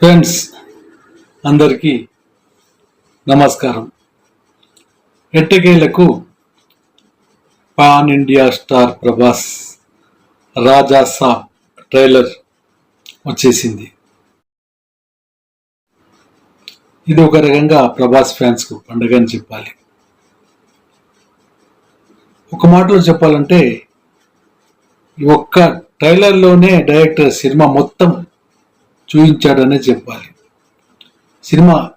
Friends అందరికీ నమస్కారం. ఎట్టకేలకు pan India star Prabhas Raja Saab trailer వచ్చేసింది. ఇది ఒక రకంగా ప్రభాస్ ఫ్యాన్స్కు పండుగ అని చెప్పాలి. ఒక మాటలో చెప్పాలంటే ఈ ఒక్క ట్రైలర్లోనే డైరెక్టర్ సినిమా మొత్తం చూపించాడనే చెప్పాలి. సినిమా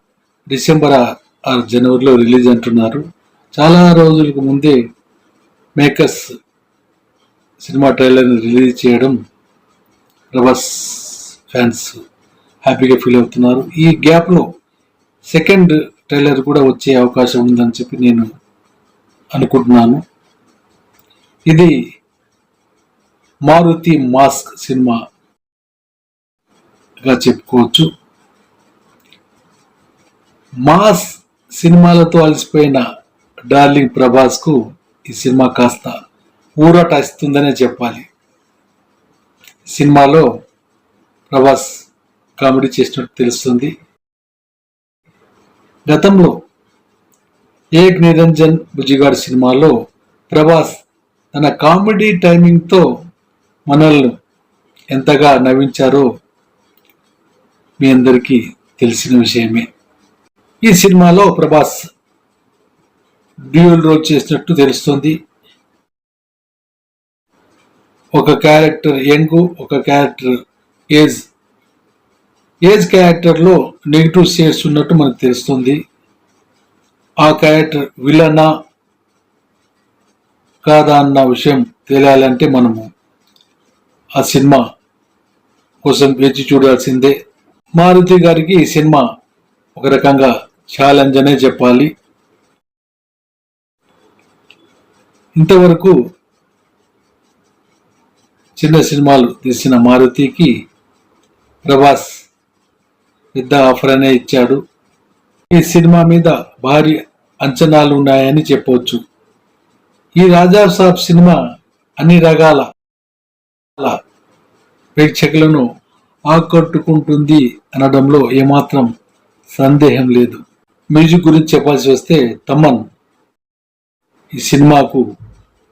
డిసెంబర్ ఆరు జనవరిలో రిలీజ్ అంటున్నారు. చాలా రోజులకు ముందే మేకర్స్ సినిమా ట్రైలర్ని రిలీజ్ చేయడం రవర్స్ ఫ్యాన్స్ హ్యాపీగా ఫీల్ అవుతున్నారు. ఈ గ్యాప్లో సెకండ్ ట్రైలర్ కూడా వచ్చే అవకాశం ఉందని చెప్పి నేను అనుకుంటున్నాను. ఇది మారుతి మాస్క్ సినిమా గా చెప్పుకోవచ్చు. మాస్ సినిమాలతో అలసిపోయిన డార్లింగ్ ప్రభాస్కు ఈ సినిమా కాస్త ఊరట ఇస్తుందనే చెప్పాలి. సినిమాలో ప్రభాస్ కామెడీ చేసినట్టు తెలుస్తుంది. గతంలో ఏక్ నిరంజన్ బుజ్జిగాడు సినిమాలో ప్రభాస్ తన కామెడీ టైమింగ్తో మనల్ని ఎంతగా నవ్వించారో మీ అందరికీ తెలిసిన విషయమే. ఈ సినిమాలో ప్రభాస్ డ్యూయల్ రోల్ చేసినట్టు తెలుస్తుంది. ఒక క్యారెక్టర్ యంగ్ ఒక క్యారెక్టర్ ఏజ్. ఏజ్ క్యారెక్టర్లో నెగిటివ్ షేడ్స్ ఉన్నట్టు మనకు తెలుస్తుంది. ఆ క్యారెక్టర్ విలనా కాదా అన్న విషయం తెలియాలంటే మనము ఆ సినిమా కోసం వేచి చూడాల్సిందే. మారుతి గారికి ఈ సినిమా ఒక రకంగా ఛాలెంజ్ అనే చెప్పాలి. ఇంతవరకు చిన్న సినిమాలు తీసిన మారుతికి ప్రభాస్ పెద్ద ఆఫర్ అనే ఇచ్చాడు. ఈ సినిమా మీద భారీ అంచనాలు ఉన్నాయని చెప్పవచ్చు ఈ రాజా సాబ్ సినిమా అన్ని రకాల ప్రేక్షకులను ఆకట్టుకుంటుంది అనడంలో ఏమాత్రం సందేహం లేదు. మ్యూజిక్ గురించి చెప్పాల్సి వస్తే తమన్ ఈ సినిమాకు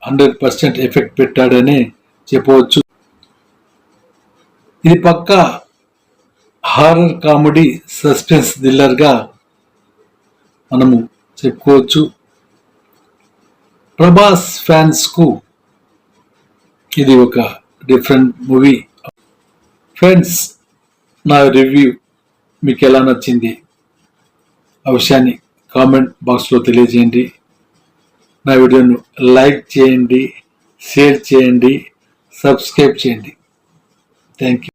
హండ్రెడ్ పర్సెంట్ ఎఫెక్ట్ పెట్టాడనే చెప్పవచ్చు. ఇది పక్క హారర్ కామెడీ సస్పెన్స్ థ్రిల్లర్గా మనము చెప్పుకోవచ్చు. ప్రభాస్ ఫ్యాన్స్కు ఇది ఒక డిఫరెంట్ మూవీ. ఫ్రెండ్స్ నా రివ్యూ మీకు ఎలా నచ్చింది? ఆ విషయాన్ని కామెంట్ బాక్స్లో తెలియజేయండి. నా వీడియోను లైక్ చేయండి షేర్ చేయండి సబ్స్క్రైబ్ చేయండి. Thank you